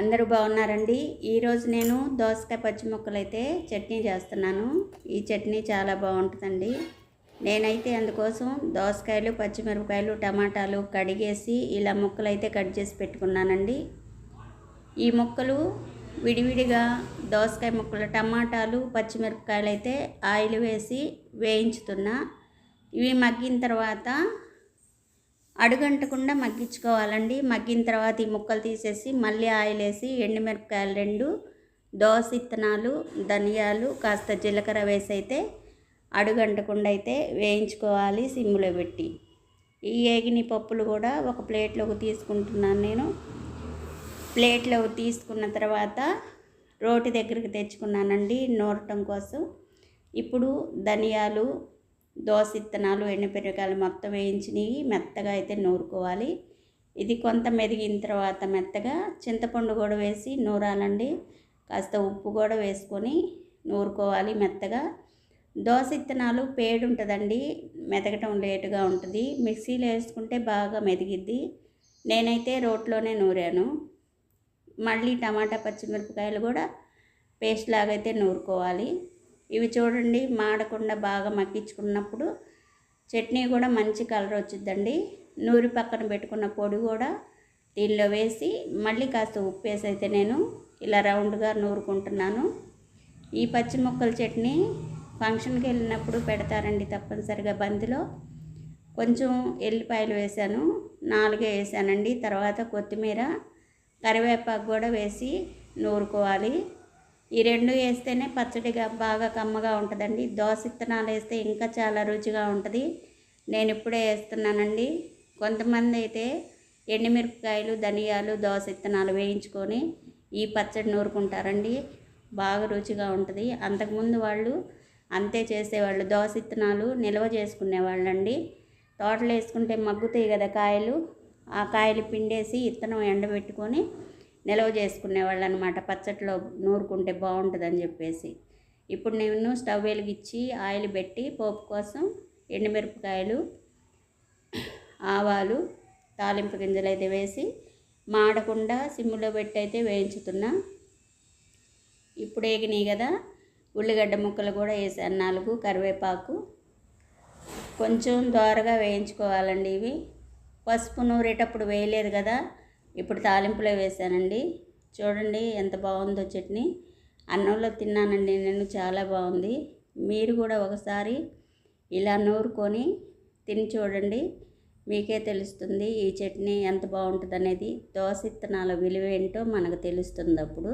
అందరూ బాగున్నారండి. ఈరోజు నేను దోసకాయ పచ్చి ముక్కలు అయితే చట్నీ చేస్తున్నాను. ఈ చట్నీ చాలా బాగుంటుందండి. నేనైతే అందుకోసం దోసకాయలు పచ్చిమిరపకాయలు టమాటాలు కడిగేసి ఇలా ముక్కలు అయితే కట్ చేసి పెట్టుకున్నానండి. ఈ ముక్కలు విడివిడిగా దోసకాయ ముక్కలు టమాటాలు పచ్చిమిరపకాయలు అయితే ఆయిల్ వేసి వేయించుతున్నా. ఇవి మగ్గిన తర్వాత అడుగంటకుండా మగ్గించుకోవాలండి. మగ్గిన తర్వాత ఈ ముక్కలు తీసేసి మళ్ళీ ఆయిల్ వేసి ఎండుమిరపకాయలు రెండు దోస ఇత్తనాలు ధనియాలు కాస్త జీలకర్ర వేసి అయితే అడుగంటకుండా అయితే వేయించుకోవాలి సిమ్లో పెట్టి. ఈ ఏగిని పప్పులు కూడా ఒక ప్లేట్లోకి తీసుకుంటున్నాను నేను. ప్లేట్లోకి తీసుకున్న తర్వాత రోటి దగ్గరికి తెచ్చుకున్నానండి నూరటం కోసం. ఇప్పుడు ధనియాలు దోస ఇత్తనాలు ఎండుపెరగాయలు మొత్తం వేయించినవి మెత్తగా అయితే నూరుకోవాలి. ఇది కొంత మెదిగిన తర్వాత మెత్తగా చింతపండు కూడా వేసి నూరాలండి. కాస్త ఉప్పు కూడా వేసుకొని నూరుకోవాలి మెత్తగా. దోశ ఇత్తనాలు పేడు ఉంటుందండి మెతకటం లేటుగా ఉంటుంది. మిక్సీలో వేసుకుంటే బాగా మెదిగిద్ది. నేనైతే రోట్లోనే నూరాను. మళ్ళీ టమాటా పచ్చిమిరపకాయలు కూడా పేస్ట్ లాగైతే నూరుకోవాలి. ఇవి చూడండి మాడకుండా బాగా మగ్గించుకున్నప్పుడు చట్నీ కూడా మంచి కలర్ వచ్చిద్దండి. నూరి పక్కన పెట్టుకున్న పొడి కూడా దీనిలో వేసి మళ్ళీ కాస్త ఉప్పు వేసి అయితే నేను ఇలా రౌండ్గా నూరుకుంటున్నాను. ఈ పచ్చి ముక్కల చట్నీ ఫంక్షన్కి వెళ్ళినప్పుడు పెడతారండి తప్పనిసరిగా బంతిలో. కొంచెం ఎల్లిపాయలు వేసాను నాలుగే వేసానండి. తర్వాత కొత్తిమీర కరివేపాకు కూడా వేసి నూరుకోవాలి. ఈ రెండు వేస్తేనే పచ్చడిగా బాగా కమ్మగా ఉంటుందండి. దోశ ఇత్తనాలు వేస్తే ఇంకా చాలా రుచిగా ఉంటుంది. నేను ఇప్పుడే వేస్తున్నానండి. కొంతమంది అయితే ఎండుమిరపకాయలు ధనియాలు దోశ ఇత్తనాలు వేయించుకొని ఈ పచ్చడి నూరుకుంటారండి. బాగా రుచిగా ఉంటుంది. అంతకుముందు వాళ్ళు అంతే చేసేవాళ్ళు. దోశ ఇత్తనాలు నిల్వ చేసుకునేవాళ్ళండి. తోటలు వేసుకుంటే మగ్గుతాయి కదా కాయలు. ఆ కాయలు పిండేసి ఇత్తనం ఎండబెట్టుకొని నిల్వ చేసుకునేవాళ్ళు అనమాట పచ్చట్లో నూరుకుంటే బాగుంటుందని చెప్పేసి. ఇప్పుడు నేను స్టవ్ వెలిగించి ఆయిల్ పెట్టి పోపు కోసం ఎండుమిరపకాయలు ఆవాలు తాలింపు గింజలు అయితే వేసి మాడకుండా సిమ్లో పెట్టి అయితే వేయించుతున్నా. ఇప్పుడు ఏగినాయి కదా ఉల్లిగడ్డ ముక్కలు కూడా వేసాను. నాలుగు కరివేపాకు. కొంచెం దోరగా వేయించుకోవాలండి ఇవి. పసుపు నూరేటప్పుడు వేయలేదు కదా ఇప్పుడు తాలింపులో వేసానండి. చూడండి ఎంత బాగుందో చట్నీ. అన్నంలో తిన్నానండి నేను చాలా బాగుంది. మీరు కూడా ఒకసారి ఇలా నూరుకొని తిని చూడండి. మీకే తెలుస్తుంది ఈ చట్నీ ఎంత బాగుంటుంది అనేది దోశ ఇత్తనాల విలువ ఏంటో మనకు తెలుస్తుంది అప్పుడు.